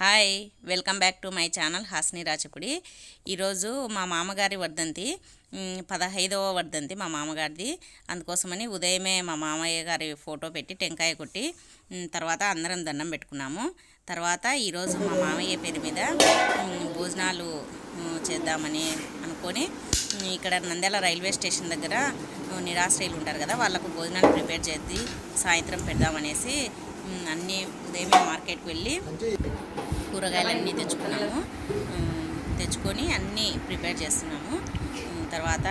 Hi welcome back to my channel Hasni రాచకుడి ఈరోజు మా మామగారి వర్ధంతి పదహైదవ వర్ధంతి మా మామగారిది. అందుకోసమని ఉదయమే మా మామయ్య గారి ఫోటో పెట్టి టెంకాయ కొట్టి తర్వాత అందరం దండం పెట్టుకున్నాము. తర్వాత ఈరోజు మా మామయ్య పేరు మీద భోజనాలు చేద్దామని అనుకొని ఇక్కడ నంద్యాల రైల్వే స్టేషన్ దగ్గర నిరాశ్రయులు ఉంటారు కదా వాళ్ళకు భోజనాలు ప్రిపేర్ చేసి సాయంత్రం పెడదామనేసి అన్నీ ఉదయమే మార్కెట్కి వెళ్ళి కూరగాయలన్నీ తెచ్చుకున్నాము. తెచ్చుకొని అన్నీ ప్రిపేర్ చేస్తున్నాము. తర్వాత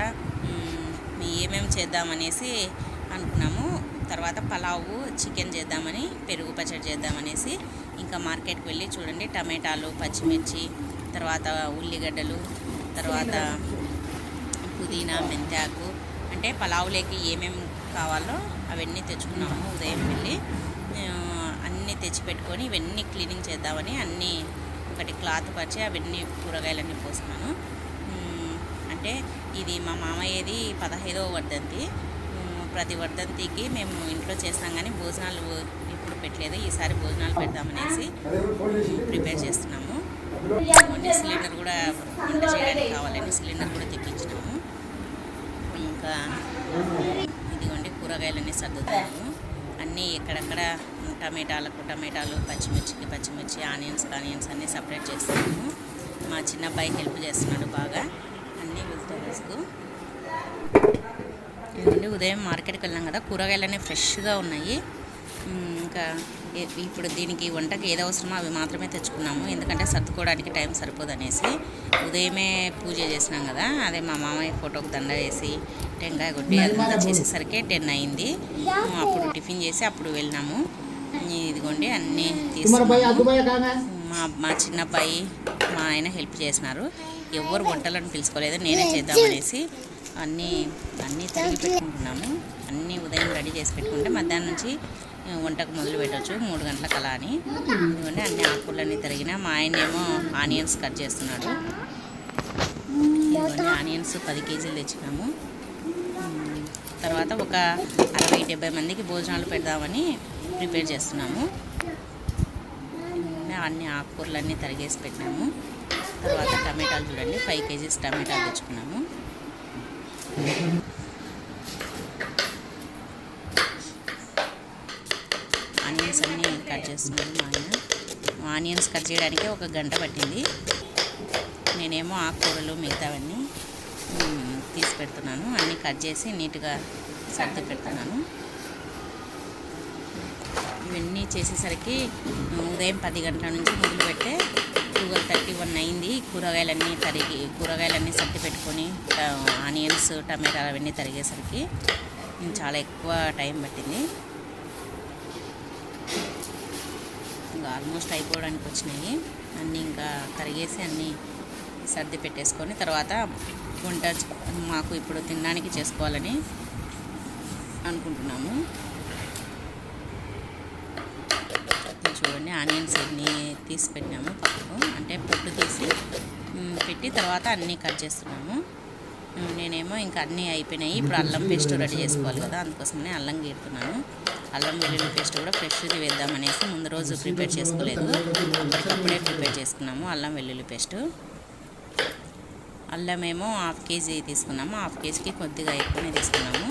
ఏమేమి చేద్దామనేసి అనుకున్నాము. తర్వాత పలావు చికెన్ చేద్దామని పెరుగు పచ్చడి చేద్దామనేసి ఇంకా మార్కెట్కి వెళ్ళి చూడండి. టమాటాలు పచ్చిమిర్చి తర్వాత ఉల్లిగడ్డలు తర్వాత పుదీనా మెంతాకు అంటే పలావులోకి ఏమేమి కావాలో అవన్నీ తెచ్చుకున్నాము ఉదయం వెళ్ళి. అన్నీ తెచ్చిపెట్టుకొని ఇవన్నీ క్లీనింగ్ చేద్దామని అన్నీ ఒకటి క్లాత్ పరిచి అవన్నీ కూరగాయలన్నీ పోసుకున్నాను. అంటే ఇది మా మామయ్యది పదహైదవ వర్ధంతి. ప్రతి వర్ధంతికి మేము ఇంట్లో చేస్తాం కానీ భోజనాలు ఇప్పుడు పెట్టలేదు. ఈసారి భోజనాలు పెడదామనేసి ప్రిపేర్ చేస్తున్నాము. ఇదిగోండి సిలిండర్ కూడా వంట చేయడానికి కావాలని సిలిండర్ కూడా తెప్పించినాము. ఇంకా ఇదిగోండి కూరగాయలన్నీ సర్దుతాము. అన్నీ ఎక్కడెక్కడ టమాటాలకు టమాటాలు పచ్చిమిర్చికి పచ్చిమిర్చి ఆనియన్స్ ఆనియన్స్ అన్నీ సపరేట్ చేస్తున్నాము. మా చిన్న అబ్బాయి హెల్ప్ చేస్తున్నాడు బాగా. అన్నీ వెజిటేబుల్స్కు ఉదయం మార్కెట్కి వెళ్ళాం కదా కూరగాయలన్నీ ఫ్రెష్గా ఉన్నాయి. ఇంకా ఇప్పుడు దీనికి వంటకి ఏది అవసరమో అవి మాత్రమే తెచ్చుకున్నాము. ఎందుకంటే సర్దుకోవడానికి టైం సరిపోదనేసి. ఉదయమే పూజ చేసినాం కదా అదే మా మామయ్య ఫోటోకి దండ వేసి టెంకాయ కొట్టి అదంతా చేసేసరికి టెన్ అయింది. అప్పుడు టిఫిన్ చేసి అప్పుడు వెళ్ళినాము. ఇదిగోండి అన్నీ తీసుకున్నాము. మా మా చిన్నబ్బాయి మా ఆయన హెల్ప్ చేసినారు. ఎవరు వంటలను పిలుచుకోలేదు నేనే చేద్దామనేసి అన్నీ అన్నీ తరిగి పెట్టుకుంటున్నాము. అన్నీ ఉదయం రెడీ చేసి పెట్టుకుంటే మధ్యాహ్నం నుంచి వంటకు మొదలు పెట్టచ్చు మూడు గంటలకు అలా అని. ఇదిగోండి అన్ని ఆకుకూరలన్నీ తరిగిన మా ఆయన ఏమో ఆనియన్స్ కట్ చేస్తున్నాడు. ఇదిగోండి ఆనియన్స్ పది కేజీలు తెచ్చినాము. తర్వాత ఒక అరవై డెబ్బై మందికి భోజనాలు పెడదామని ప్రిపేర్ చేస్తున్నాము. అన్ని ఆకుకూరలన్నీ తరిగేసి పెట్టినాము. తర్వాత టమాటాలు చూడండి ఫైవ్ కేజీస్ టమాటాలు తెచ్చుకున్నాము ఆనియన్స్ అన్నీ మా ఆయన. ఆనియన్స్ కట్ చేయడానికి ఒక గంట పట్టింది. నేనేమో ఆకుకూరలు మిగతావన్నీ తీసి పెడుతున్నాను. అన్నీ కట్ చేసి నీట్గా సర్ది పెడుతున్నాను. ఇవన్నీ చేసేసరికి ఉదయం పది గంటల నుంచి మొదలు పెట్టే ట్వెల్వ్ థర్టీ వన్ అయింది. కూరగాయలన్నీ తరిగి కూరగాయలన్నీ సర్ది పెట్టుకొని ఆనియన్స్ టమాటాలు అవన్నీ తరిగేసరికి చాలా ఎక్కువ టైం పట్టింది. ఇంకా ఆల్మోస్ట్ అయిపోవడానికి వచ్చినాయి. అన్నీ ఇంకా తరిగేసి అన్నీ సర్ది పెట్టేసుకొని తర్వాత వంట మాకు ఇప్పుడు తినడానికి చేసుకోవాలని అనుకుంటున్నాము. చూడండి ఆనియన్స్ అన్నీ తీసి పెట్టినాము పప్పు. అంటే పొట్టు తీసి పెట్టి తర్వాత అన్నీ కట్ చేస్తున్నాము. నేనేమో ఇంకా అన్నీ అయిపోయినాయి. ఇప్పుడు అల్లం పేస్ట్ రెడీ చేసుకోవాలి కదా అందుకోసమనే అల్లం గీరుతున్నాను. అల్లం వెల్లుల్లి పేస్ట్ కూడా ఫ్రెష్ది వేద్దామనేసి ముందు రోజు ప్రిపేర్ చేసుకోలేదు. అప్పటికప్పుడే ప్రిపేర్ చేసుకున్నాము అల్లం వెల్లుల్లి పేస్ట్. అల్లం ఏమో హాఫ్ కేజీ తీసుకున్నాము. హాఫ్ కేజీకి కొద్దిగా ఎక్కువనే తీసుకున్నాము.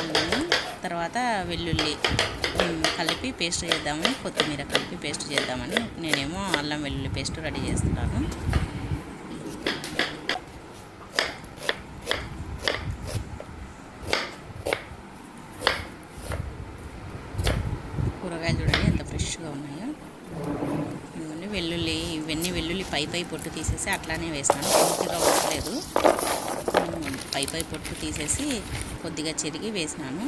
అల్లము తర్వాత వెల్లుల్లి కలిపి పేస్ట్ చేద్దామని కొత్తిమీర కలిపి పేస్ట్ చేద్దామని నేనేమో అల్లం వెల్లుల్లి పేస్ట్ రెడీ చేస్తున్నాను కూరగాయలు చూడండి ఎంత ఫ్రెష్గా ఉన్నాయో ఇవన్నీ వెల్లుల్లి ఇవన్నీ వెల్లుల్లి పై పై పొట్టు తీసేసి అట్లానే వేస్తాను పూర్తిగా ఉండలేదు పై పై పొట్టు తీసేసి కొద్దిగా చెరిగి వేసినాను.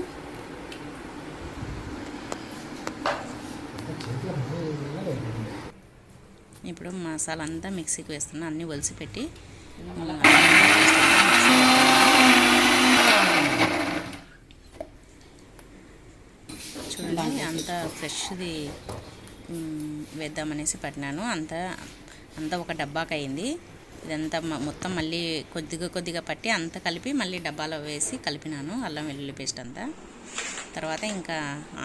ఇప్పుడు మసాలా అంతా మిక్సీకి వేస్తున్నా. అన్నీ ఒలిసి పెట్టి చూడండి అంత ఫ్రెష్ది వేద్దామనేసి పట్టినాను. అంతా అంతా ఒక డబ్బాకి అయింది ఇదంతా మొత్తం మళ్ళీ కొద్దిగా కొద్దిగా పట్టి అంతా కలిపి మళ్ళీ డబ్బాలో వేసి కలిపినాను అల్లం వెల్లుల్లి పేస్ట్ అంతా. తర్వాత ఇంకా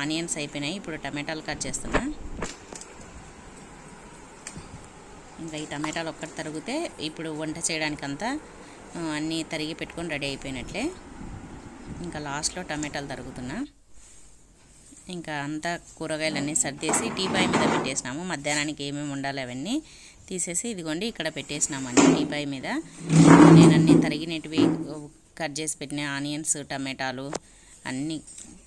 ఆనియన్స్ అయిపోయినాయి. ఇప్పుడు టమాటాలు కట్ చేస్తున్నా. ఇంకా ఈ టమాటాలు ఒక్కటి తరిగితే ఇప్పుడు వంట చేయడానికంతా అన్నీ తరిగి పెట్టుకొని రెడీ అయిపోయినట్లే. ఇంకా లాస్ట్లో టమాటాలు తరుగుతున్నా. ఇంకా అంతా కూరగాయలన్నీ సర్దేసి టీ బాయ్ మీద పెట్టేసినాము. మధ్యాహ్నానికి ఏమేమి ఉండాలి అవన్నీ తీసేసి ఇదిగోండి ఇక్కడ పెట్టేసినామండి టీ పై మీద. నేను అన్ని తరిగినటివి కట్ చేసి పెట్టిన ఆనియన్స్ టమాటాలు అన్నీ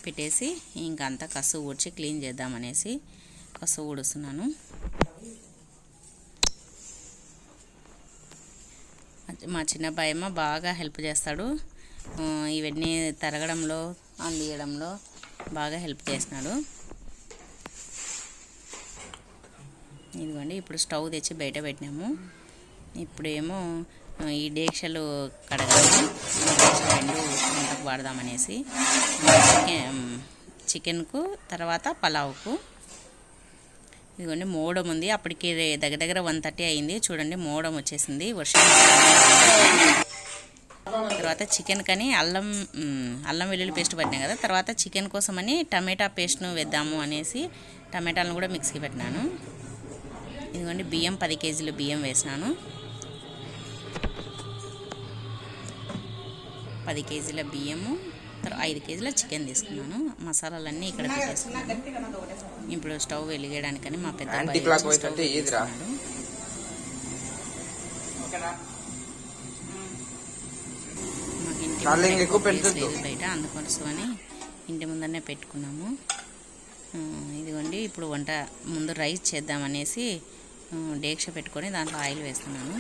పెట్టేసి ఇంకంతా అంతా కసు ఊడ్చి క్లీన్ చేద్దామనేసి కసు ఊడుస్తున్నాను. మా చిన్న భయమ్మ బాగా హెల్ప్ చేస్తాడు. ఇవన్నీ తరగడంలో అందియడంలో బాగా హెల్ప్ చేసినాడు ఇదిగోండి ఇప్పుడు స్టవ్ తెచ్చి బయట పెట్టినాము. ఇప్పుడేమో ఈ డేక్షలు కడగాలి. రెండు వంటకు వాడదామనేసి. చికెన్ చికెన్కు తర్వాత పలావుకు. ఇదిగోండి మోడం ఉంది. అప్పటికి దగ్గర దగ్గర వన్ థర్టీ అయింది. చూడండి మోడం వచ్చేసింది. వర్షం తర్వాత చికెన్ కని అల్లం అల్లం వెల్లుల్లి పేస్ట్ పట్టినా కదా? తర్వాత చికెన్ కోసమని టమాటా పేస్ట్ను వేద్దాము అనేసి టమాటాలను కూడా మిక్సీకి పెట్టినాను. ఇదిగోండి బియ్యం పది కేజీలు బియ్యం వేసినాను. పది కేజీల బియ్యము తర్వాత ఐదు కేజీల చికెన్ తీసుకున్నాను. మసాలాలన్నీ ఇక్కడ పెట్టేసుకున్నాను. ఇప్పుడు స్టవ్ వెలిగేయడానికని మా పెద్ద బయట అందుకోసమని ఇంటి ముందరనే పెట్టుకున్నాము. ఇదిగోండి ఇప్పుడు వంట ముందు రైస్ చేద్దామనేసి డేక్ష పెట్టుకొని దాంట్లో ఆయిల్ వేస్తున్నాను.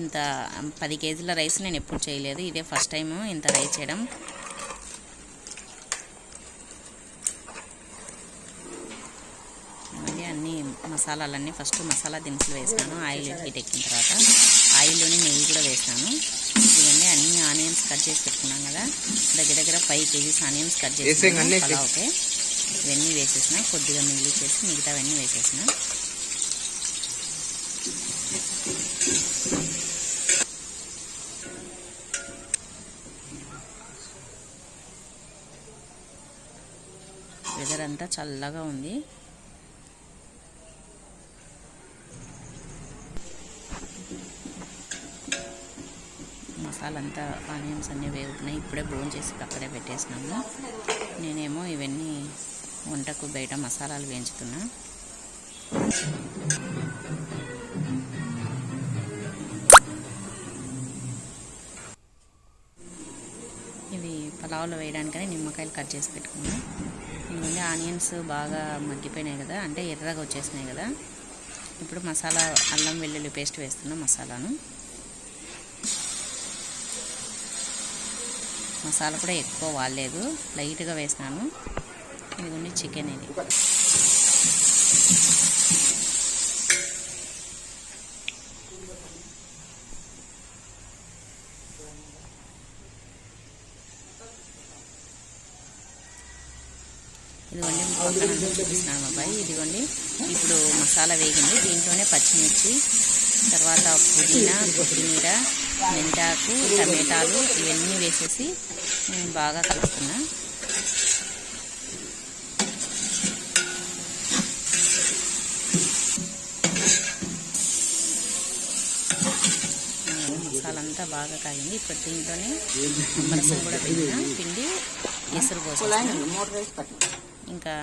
ఇంత పది కేజీల రైస్ నేను ఎప్పుడు చేయలేదు. ఇదే ఫస్ట్ టైం ఇంత రైస్ చేయడం. అన్ని మసాలాలన్నీ ఫస్ట్ మసాలా దినుసులు వేసాను ఆయిల్ హీట్ ఎక్కిన తర్వాత ఆయిల్లోని నెయ్యి కూడా వేసాను ఇవన్నీ అన్ని ఆనియన్స్ కట్ చేసి పెట్టుకున్నాం కదా. దగ్గర దగ్గర ఫైవ్ కేజీస్ ఆనియన్స్ కట్ చేసి. పలావుకే ఇవన్నీ వేసేసిన. కొద్దిగా మిగిలి చేసి మిగతావన్నీ వేసేసిన. వెదర్ అంతా చల్లగా ఉంది. మసాలా అంతా ఆనియన్స్ అన్నీ వేగుతున్నాయి. ఇప్పుడే బోన్ చేసి పక్కనే పెట్టేసినాము. నేనేమో ఇవన్నీ వంటకు బయట మసాలాలు వేయించుతున్నా. ఇవి పలావులో వేయడానికని నిమ్మకాయలు కట్ చేసి పెట్టుకున్నా. ఇవన్నీ ఆనియన్స్ బాగా మగ్గిపోయినాయి కదా అంటే ఎర్రగా వచ్చేసినాయి కదా. ఇప్పుడు మసాలా అల్లం వెల్లుల్లి పేస్ట్ వేస్తున్నా మసాలాను. మసాలా కూడా ఎక్కువ వాడలేదు లైట్గా వేసినాను. ఇదిగోండి చికెన్ ఇది. ఇదిగోండి పక్కన చూపిస్తున్నాను బాబాయ్. ఇదిగోండి ఇప్పుడు మసాలా వేగింది. దీంట్లోనే పచ్చిమిర్చి తర్వాత పుదీనా కొత్తిమీర మెంతాకు టమాటాలు ఇవన్నీ వేసేసి నేను బాగా కలుపుతున్నాను ఆ, మసాలా అంతా బాగా కాగింది ఇప్పుడు దీంట్లోనే నిమ్మరసం కూడా పిండిన పిండి ఎసురు పోసేసిన. ఇంకా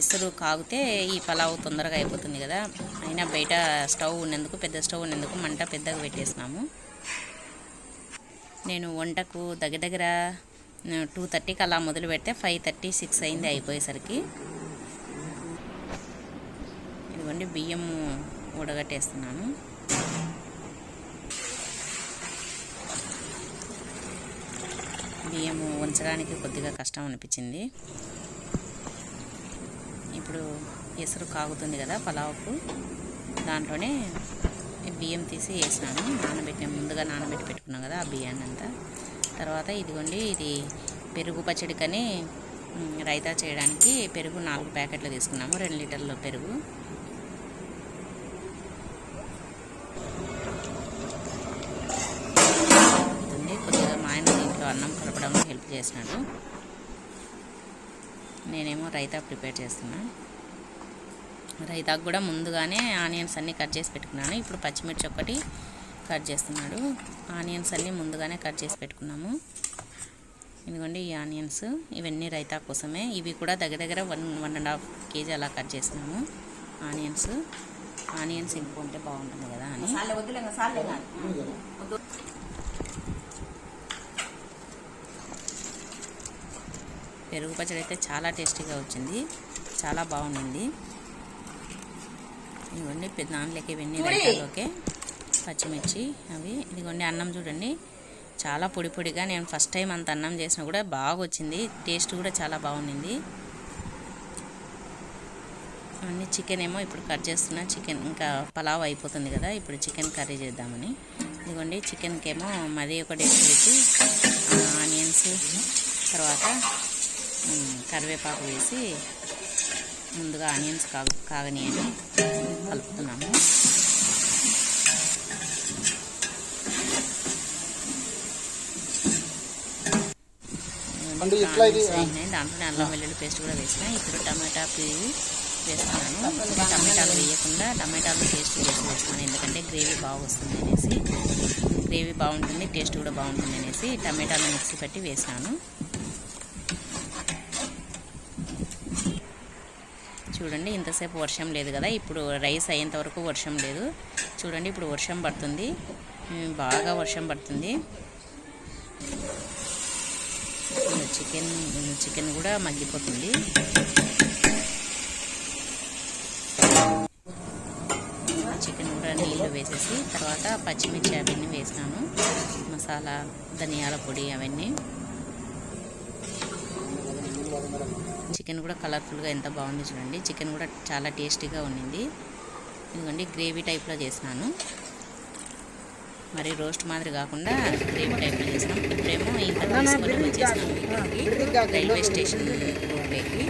ఎసురు కాగితే ఈ పలావ్ తొందరగా అయిపోతుంది కదా. అయినా బయట స్టవ్ ఉన్నందుకు పెద్ద స్టవ్ ఉన్నందుకు మంట పెద్దగా పెట్టేసినాము. నేను వంటకు దగ్గర దగ్గర టూ థర్టీకి అలా మొదలు పెడితే ఫైవ్ థర్టీ సిక్స్ అయింది అయిపోయేసరికి. ఇదిగోండి బియ్యం ఉడగట్టేస్తున్నాను. బియ్యం ఉంచడానికి కొద్దిగా కష్టం అనిపించింది. ఇప్పుడు ఎసురు కాగుతుంది కదా పలావుకు దాంట్లోనే బియ్యం తీసి వేసినాను. నానబెట్టిన ముందుగా నానబెట్టి పెట్టుకున్నాం కదా ఆ బియ్యాన్ని అంతా తర్వాత ఇదిగోండి ఇది పెరుగు పచ్చడికని రైతా చేయడానికి పెరుగు నాలుగు ప్యాకెట్లు తీసుకున్నాము. రెండు లీటర్ల పెరుగు అవుతుంది కొద్దిగా మా ఆయన దీంట్లో అన్నం కలపడంలో హెల్ప్ చేసినాడు. నేనేమో రైతా ప్రిపేర్ చేస్తున్నా. రైతాకు కూడా ముందుగానే ఆనియన్స్ అన్నీ కట్ చేసి పెట్టుకున్నాను. ఇప్పుడు పచ్చిమిర్చి ఒకటి కట్ చేస్తున్నాడు. ఆనియన్స్ అన్నీ ముందుగానే కట్ చేసి పెట్టుకున్నాము. ఇదిగోండి ఈ ఆనియన్స్. ఇవన్నీ రైతా కోసమే. ఇవి కూడా దగ్గర దగ్గర one one and half KG అలా కట్ చేసినాము ఆనియన్స్. ఆనియన్స్ ఇంకో ఉంటే బాగుంటుంది కదా అని. పెరుగు పచ్చడి అయితే చాలా టేస్టీగా వచ్చింది. చాలా బాగుండింది. ఇదిగోండి పెద్ద దాంట్లోకి ఇవన్నీ రైతాలోకే పచ్చిమిర్చి అవి. ఇదిగోండి అన్నం చూడండి. చాలా పొడి పొడిగా నేను ఫస్ట్ టైం అంత అన్నం చేసినా కూడా బాగా వచ్చింది. టేస్ట్ కూడా చాలా బాగుండింది. అన్ని చికెన్ ఏమో ఇప్పుడు కట్ చేస్తున్నా. చికెన్ ఇంకా పలావ్ అయిపోతుంది కదా ఇప్పుడు చికెన్ కర్రీ చేద్దామని. ఇదిగోండి చికెన్కి ఏమో మరీ ఒక డేస్ పెట్టి ఆనియన్స్ తర్వాత కరివేపాకు వేసి ముందుగా ఆనియన్స్ కాగ కాగని అని కలుపుతున్నాము. అంటే ఇట్లా ఇది- అయినాయి. దాంట్లో అల్లం వెల్లుల్లి పేస్ట్ కూడా వేసిన. ఇప్పుడు టమాటా ప్యూరీ వేస్తున్నాను. టమాటాలు వేయకుండా టమాటాలు పేస్ట్ వేసి వేస్తున్నాను. ఎందుకంటే గ్రేవీ బాగా వస్తుంది అనేసి. గ్రేవీ బాగుంటుంది టేస్ట్ కూడా బాగుంటుంది అనేసి టమాటాలు మిక్సీ పెట్టి వేసాను చూడండి ఇంతసేపు వర్షం లేదు కదా ఇప్పుడు రైస్ అయ్యేంత వరకు వర్షం లేదు. చూడండి ఇప్పుడు వర్షం పడుతుంది. బాగా వర్షం పడుతుంది. చికెన్ చికెన్ కూడా మగ్గిపోతుంది. చికెన్ కూడా నీళ్ళు వేసేసి తర్వాత పచ్చిమిర్చి అవన్నీ వేసినాను. మసాలా ధనియాల పొడి అవన్నీ. చికెన్ కూడా కలర్ఫుల్గా ఎంత బాగుంది చూడండి. చికెన్ కూడా చాలా టేస్టీగా ఉండింది ఇదిగోండి గ్రేవీ టైప్లో చేసినాను. మరి రోస్ట్ మాదిరి కాకుండా గ్రేవీ టైప్లో చేసినాం. ఇప్పుడేమో ఇంకా తీసుకొని వచ్చేసినాం రైల్వే స్టేషన్ రోడ్లోకి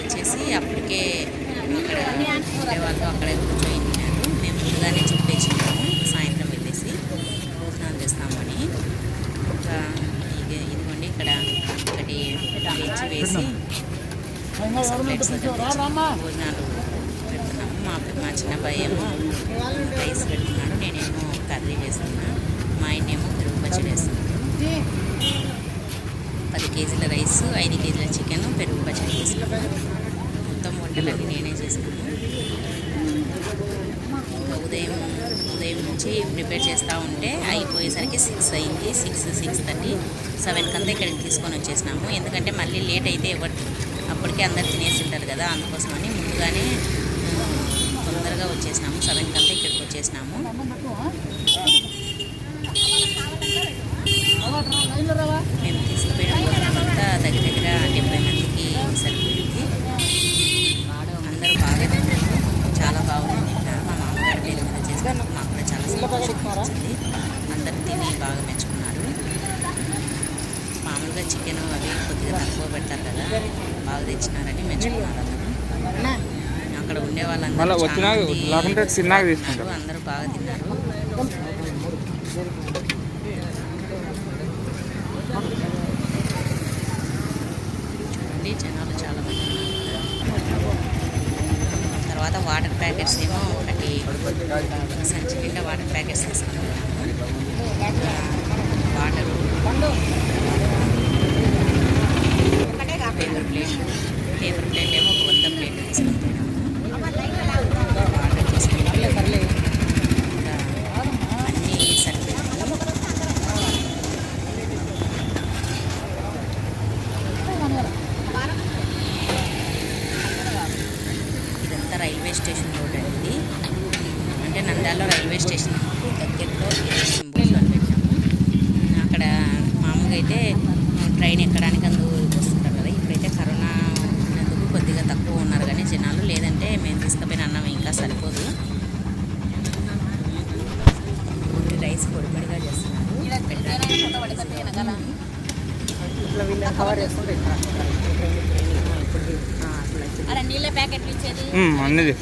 వచ్చేసి అప్పటికే అక్కడ వాళ్ళు అక్కడే కూర్చొని తిన్నారు. మేము ముందుగానే చెప్పేసినాము సాయంత్రం వెళ్ళేసి భోజనాలు చేస్తామని ఇంకా ఇక ఇదిగోండి ఇక్కడ ఒకటి బెంచ్ వేసి ప్లేట్స్ భోజనాలు పెడుతున్నాము మా మా చిన్న అబ్బాయి ఏమో రైస్ పెడుతున్నాడు నేనేమో కర్రీ చేస్తున్నా మా ఆయన ఏమో పెరుగు పచ్చడి వేస్తున్నాడు పది కేజీల రైస్ ఐదు కేజీల చికెన్ పెరుగు పచ్చడి చేస్తున్నాను మొత్తం వంటలన్నీ నేనే చేస్తాను ఉదయం నుంచి ప్రిపేర్ చేస్తూ ఉంటే అయిపోయేసరికి సిక్స్ అయింది. సిక్స్ సిక్స్ థర్టీ సెవెన్కి అంతా ఇక్కడికి తీసుకొని వచ్చేసినాము. ఎందుకంటే మళ్ళీ లేట్ అయితే ఎవరు అప్పటికే అందరు తినేసి ఉంటారు కదా అందుకోసమని ముందుగానే తొందరగా వచ్చేసినాము. సెవెన్కి అంతా ఇక్కడికి వచ్చేసినాము. రావా తీసుకుపోయిన భోజనం అంతా దగ్గర దగ్గర డెబ్బై మందికి సరిపోయింది అందరూ బాగా తిన్నారు చాలా బాగుంది తింటారు మా మామగారు పేరు మీద చేసినారు మాకు కూడా చాలా సంతోషంగా వచ్చింది అందరూ తిని బాగా మెచ్చుకున్నారు మామూలుగా చికెన్ అవి కొద్దిగా తక్కువ పెడతారు కదా బాగా తెచ్చినారని మెచ్చుకున్నారు అందరూ అక్కడ ఉండే వాళ్ళందరూ మళ్ళీ చాలా వచ్చినాక లేకుంటే తిన్నాక తీసుకుంటారు అందరూ బాగా తిన్నారు. చూడండి జనాలు చాలా మంది తర్వాత వాటర్ ప్యాకెట్స్ ఏమో ఒకటి సంచి కింద వాటర్ ప్యాకెట్స్ తీసుకున్నాము water paper plate paper plate ఏమో ఒక వంద ప్లేట్ తీసుకుంటున్నాము వాటర్ తీసుకుంటాము ఇంకా అన్నీ సరిపోయింది ఇదంతా రైల్వే స్టేషన్ రోడ్ అండి ఇది అంటే నంద్యాలలో రైల్వే స్టేషన్ దగ్గరలో బోర్డులో పెట్టాము అక్కడ మామూలుగా అయితే ట్రైన్ ఎక్కడానికి అందు వస్తుంటారు కదా ఇప్పుడైతే కరోనా ఉన్నందుకు కొద్దిగా తక్కువ ఉన్నారు కానీ జనాలు లేదంటే మేము తీసుకుపోయిన అన్నం ఇంకా సరిపోదు రైస్ పొడి పొడిగా చేస్తున్నారు అరే నీళ్ళ ప్యాకెట్లు ఇచ్చేది అన్నది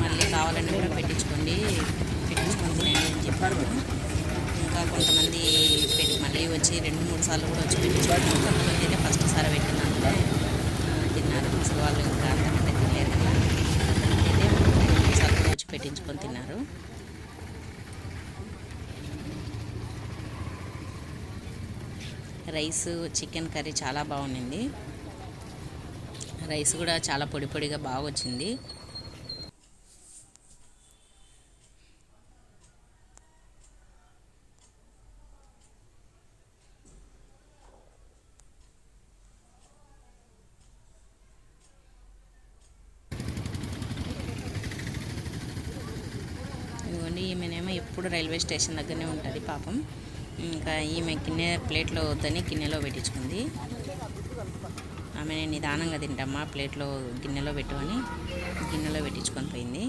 మళ్ళీ కావాలని కూడా పెట్టించుకోండి పెట్టించుకొని తినండి అని చెప్పారు ఇంకా కొంతమంది పెట్టి మళ్ళీ వచ్చి రెండు మూడు సార్లు కూడా వచ్చి పెట్టించుకున్నారు కొంతమంది అయితే ఫస్ట్ సారి పెట్టినందుకే తిన్నారు. అసలు వాళ్ళు ఇంకా అంతకంటే తినలేరు కదా. కొంతమంది అయితే రెండు మూడు సార్లు కూడా వచ్చి పెట్టించుకొని తిన్నారు. రైస్ చికెన్ కర్రీ చాలా బాగుండింది. రైస్ కూడా చాలా పొడి పొడిగా బాగా వచ్చింది ఇదిగోండి ఈమెనేమో ఎప్పుడు రైల్వే స్టేషన్ దగ్గరనే ఉంటుంది పాపం. ఇంకా ఈమె గిన్నె ప్లేట్లో వద్దని గిన్నెలో పెట్టించుకుంది. ఆమె నేను నిదానంగా తింటామా ప్లేట్లో గిన్నెలో పెట్టుకొని గిన్నెలో పెట్టించుకొని పోయింది.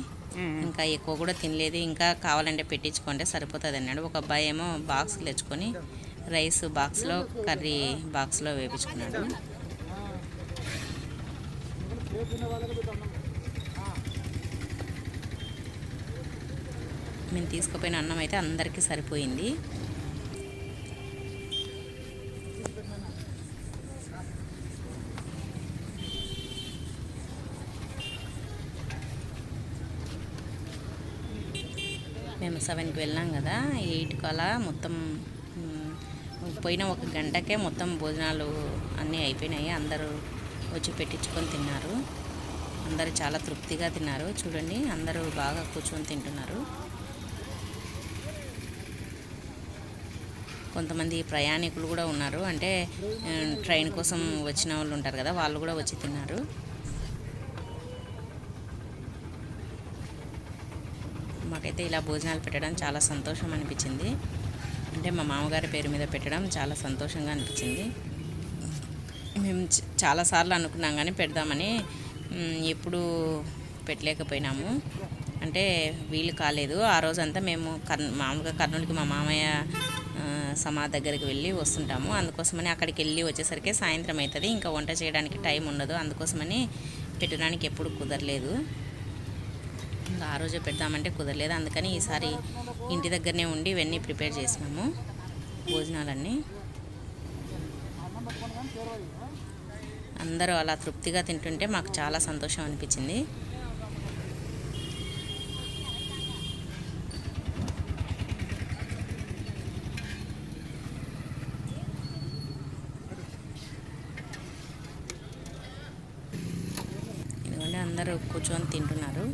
ఇంకా ఎక్కువ కూడా తినలేదు. ఇంకా కావాలంటే పెట్టించుకుంటే సరిపోతుంది అన్నాడు. ఒక అబ్బాయి ఏమో బాక్స్ తెచ్చుకొని రైస్ బాక్స్లో కర్రీ బాక్స్లో వేపించుకున్నాడు. మేము తీసుకుపోయిన అన్నం అయితే అందరికీ సరిపోయింది. మేము సెవెన్కి వెళ్ళాం కదా ఎయిట్కి అలా మొత్తం పోయిన ఒక గంటకే మొత్తం భోజనాలు అన్నీ అయిపోయినాయి. అందరూ వచ్చి పెట్టించుకొని తిన్నారు. అందరూ చాలా తృప్తిగా తిన్నారు. చూడండి అందరూ బాగా కూర్చొని తింటున్నారు. కొంతమంది ప్రయాణికులు కూడా ఉన్నారు. అంటే ట్రైన్ కోసం వచ్చిన వాళ్ళు ఉంటారు కదా వాళ్ళు కూడా వచ్చి తిన్నారు. మాకైతే ఇలా భోజనాలు పెట్టడం చాలా సంతోషం అనిపించింది. అంటే మా మామగారి పేరు మీద పెట్టడం చాలా సంతోషంగా అనిపించింది. మేము చాలాసార్లు అనుకున్నాం కానీ పెడదామని ఎప్పుడూ ఎప్పుడు పెట్టలేకపోయినాము. అంటే వీలు కాలేదు. ఆ రోజంతా మేము కర్ మామూలుగా కర్నూలుకి మా మామయ్య ఆ, సమాధి దగ్గరికి వెళ్ళి వస్తుంటాము. అందుకోసమని అక్కడికి వెళ్ళి వచ్చేసరికి సాయంత్రం అవుతుంది ఇంకా వంట చేయడానికి టైం ఉండదు. అందుకోసమని పెట్టడానికి ఎప్పుడు కుదరలేదు. ఇంకా ఆ రోజే పెడదామంటే కుదరలేదు. అందుకని ఈసారి ఇంటి దగ్గరనే ఉండి ఇవన్నీ ప్రిపేర్ చేసినాము. భోజనాలన్నీ. అందరూ అలా తృప్తిగా తింటుంటే మాకు చాలా సంతోషం అనిపించింది ఎందుకంటే అందరూ కూర్చొని తింటున్నారు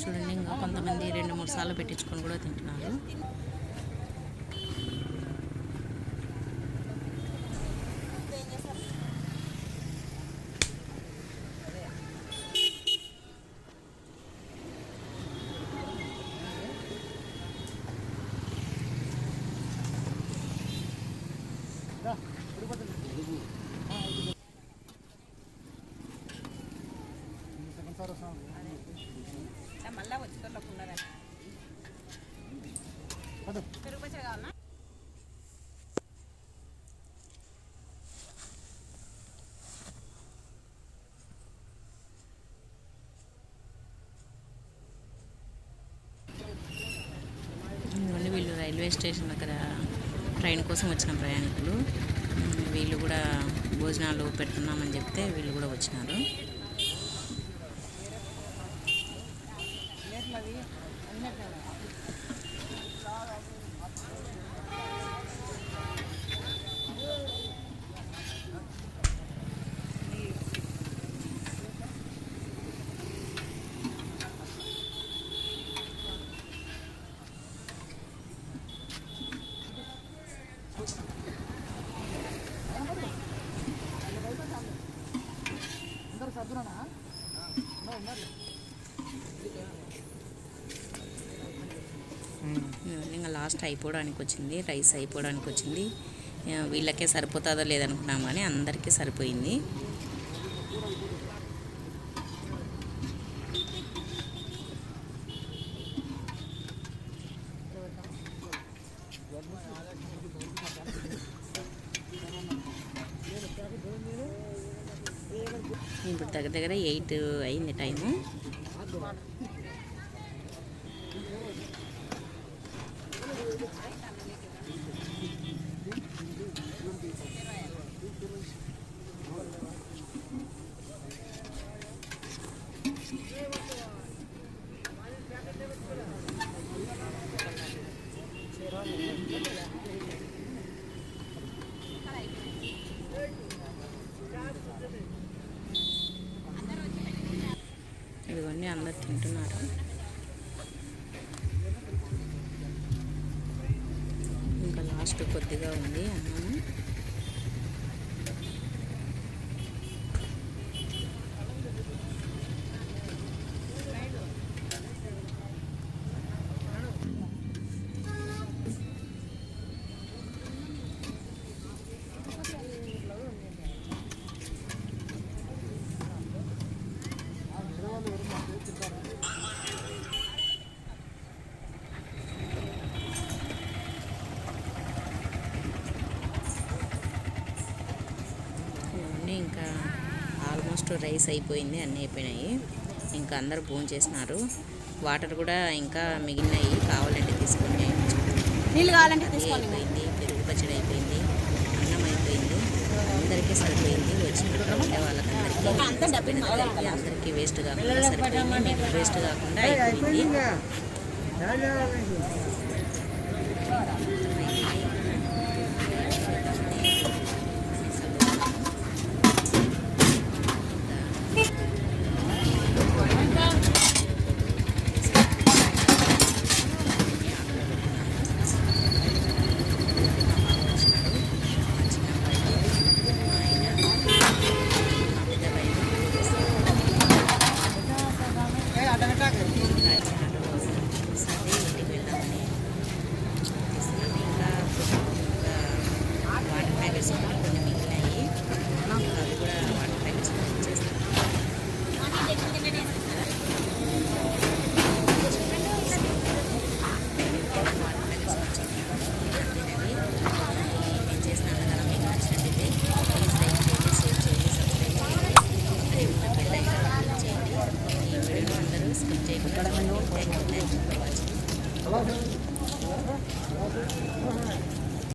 చూడండి ఇంకా కొంతమంది రెండు మూడు సార్లు పెట్టించుకొని కూడా తింటున్నారు. రైల్వే స్టేషన్ దగ్గర ట్రైన్ కోసం వచ్చిన ప్రయాణికులు. వీళ్ళు కూడా భోజనాలు పెడుతున్నామని చెప్తే వీళ్ళు కూడా వచ్చినారు. ఇంకా అయిపోవడానికి వచ్చింది రైస్ అయిపోవడానికి వచ్చింది వీళ్ళకే సరిపోతుందో లేదనుకున్నాం కానీ అందరికీ సరిపోయింది. ఇప్పుడు దగ్గర దగ్గర ఎయిట్ అయింది టైము. ఇవన్నీ అందరు తింటున్నారు. ఇంకా లాస్ట్ కొద్దిగా ఉంది అన్నము ఇవన్నీ ఇంకా ఆల్మోస్ట్ రైస్ అయిపోయింది అన్నీ అయిపోయినాయి. ఇంకా అందరూ భోజనం చేసినారు వాటర్ కూడా ఇంకా మిగిలినాయి. కావాలంటే తీసుకొని నీళ్ళు కావాలంటే అయిపోయింది పెరుగు పచ్చడి అయిపోయింది. అన్నం అయిపోయింది. అందరికీ సరిపోయింది. వచ్చిన ఉండే వాళ్ళకందరికీ అందరికీ అందరికీ వేస్ట్ కాకుండా సరిపోయింది. వేస్ట్ కాకుండా అయిపోయింది.